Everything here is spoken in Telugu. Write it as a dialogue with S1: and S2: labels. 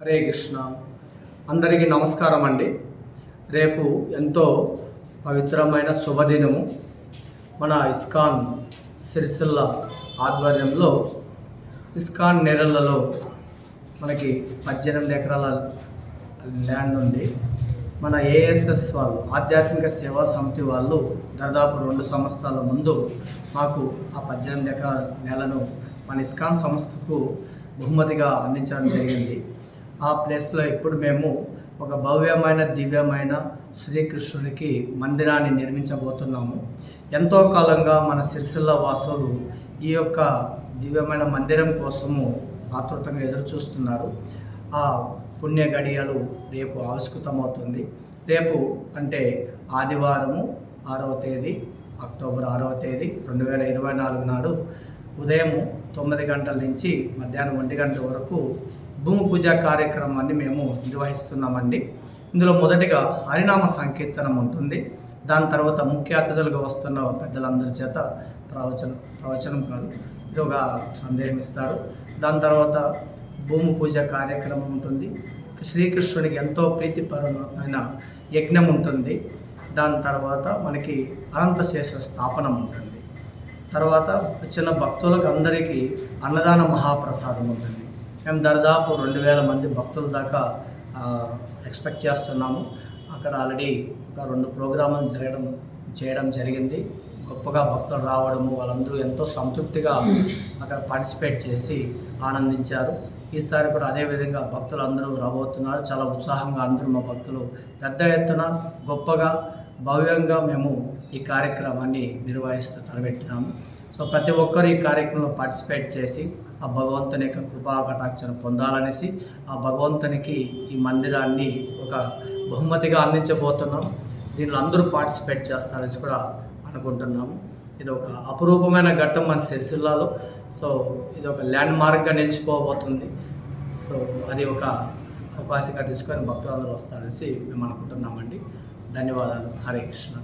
S1: హరే కృష్ణ. అందరికీ నమస్కారం అండి. రేపు ఎంతో పవిత్రమైన శుభదినము. మన ఇస్కాన్ సిరిసిల్ల ఆధ్వర్యంలో ఇస్కాన్ నేరలలో మనకి పద్దెనిమిది ఎకరాల ల్యాండ్ ఉంది. మన ఏఎస్ఎస్ వాళ్ళు ఆధ్యాత్మిక సేవా సమితి వాళ్ళు దాదాపు రెండు సంవత్సరాల ముందు మాకు ఆ పద్దెనిమిది ఎకరాల నేలను మన ఇస్కాన్ సంస్థకు బహుమతిగా అందించడం జరిగింది. ఆ ప్లేస్లో ఇప్పుడు మేము ఒక భవ్యమైన దివ్యమైన శ్రీకృష్ణునికి మందిరాన్ని నిర్మించబోతున్నాము. ఎంతో కాలంగా మన సిరిసిల్ల వాసులు ఈ యొక్క దివ్యమైన మందిరం కోసము ఆతృతంగా ఎదురు చూస్తున్నారు ఆ పుణ్య గడియలు రేపు ఆవిష్కృతమవుతుంది. రేపు అంటే ఆదివారము ఆరవ తేదీ అక్టోబర్ ఆరవ తేదీ రెండు వేల ఇరవై నాలుగు నాడు ఉదయం తొమ్మిది గంటల నుంచి మధ్యాహ్నం ఒంటి గంట వరకు భూమి పూజ కార్యక్రమాన్ని మేము నిర్వహిస్తున్నామండి. ఇందులో మొదటిగా హరినామ సంకీర్తనం ఉంటుంది. దాని తర్వాత ముఖ్య అతిథులుగా వస్తున్న పెద్దలందరి చేత ప్రవచనం ప్రవచనం కాదు ఒక సందేహం ఇస్తారు. దాని తర్వాత భూమి పూజ కార్యక్రమం ఉంటుంది. శ్రీకృష్ణుడికి ఎంతో ప్రీతిపరమైన యజ్ఞం ఉంటుంది. దాని తర్వాత మనకి అనంతశేష స్థాపనం ఉంటుంది. తర్వాత వచ్చిన భక్తులకు అందరికీ అన్నదాన మహాప్రసాదం ఉంటుంది. మేము దాదాపు రెండు వేల మంది భక్తుల దాకా ఎక్స్పెక్ట్ చేస్తున్నాము. అక్కడ ఆల్రెడీ ఒక రెండు ప్రోగ్రాములు జరగడం చేయడం జరిగింది. గొప్పగా భక్తులు రావడము వాళ్ళందరూ ఎంతో సంతృప్తిగా అక్కడ పార్టిసిపేట్ చేసి ఆనందించారు. ఈసారి కూడా అదేవిధంగా భక్తులు అందరూ రాబోతున్నారు. చాలా ఉత్సాహంగా అందరూ మా భక్తులు పెద్ద ఎత్తున గొప్పగా భవ్యంగా మేము ఈ కార్యక్రమాన్ని నిర్వహిస్తూ తలబెట్టినాము సో ప్రతి ఒక్కరు ఈ కార్యక్రమంలో పార్టిసిపేట్ చేసి ఆ భగవంతుని యొక్క కృపా కటాక్షను పొందాలనేసి ఆ భగవంతునికి ఈ మందిరాన్ని ఒక బహుమతిగా అందించబోతున్నాం. దీనిలో అందరూ పార్టిసిపేట్ చేస్తారనేసి కూడా అనుకుంటున్నాము ఇది ఒక అపురూపమైన ఘట్టం మన సిరిసిల్లాలో. సో ఇది ఒక ల్యాండ్ మార్క్గా నిలిచిపోబోతుంది. సో అది ఒక అవకాశంగా తీసుకొని భక్తులందరూ వస్తారనేసి మేము అనుకుంటున్నామండి. ధన్యవాదాలు. హరే కృష్ణ.